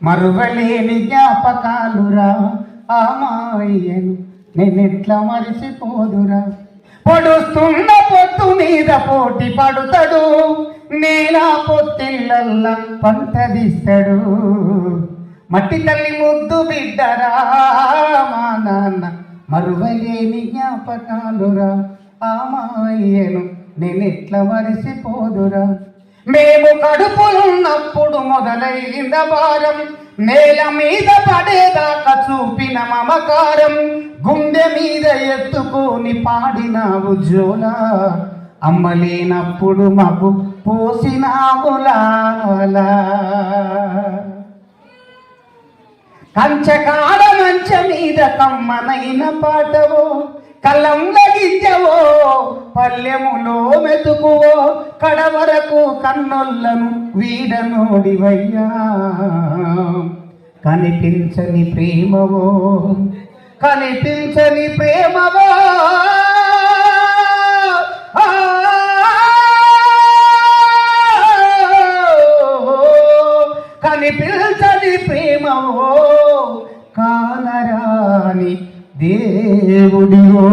మరువలేని జ్ఞాపకాలురా ఆ మాయను నేనెట్లా మరిచిపోదురా? పొడుస్తున్న పొత్తు మీద పోటీ పడుతాడు నేలా పొత్తిళ్ళల్లా పంటదిస్తాడు మట్టి తల్లి ముద్దు బిడ్డరా మా నాన్న మరువలేని జ్ఞాపకాలురా ఆ మాయను నేనెట్లా మరిసిపోదురా మేము కడుపులు మొదలైంద భారం నేల మీద పడేదాకా చూపిన మమకారం గుండె మీద ఎత్తుకొని పాడినావు జోలా. అమ్మలేనప్పుడు మాకు పోసిన కంచకాడ మంచ మీద కమ్మనైన పాటవో కళ్ళం పల్లెములో మెతుకువో కడవరకు కన్నొల్లను వీడనోడివయ్యా కనిపించని ప్రేమవో కనిపించని ప్రేమవో. కనిపించని ప్రేమవో కానరాని దేవుడివో.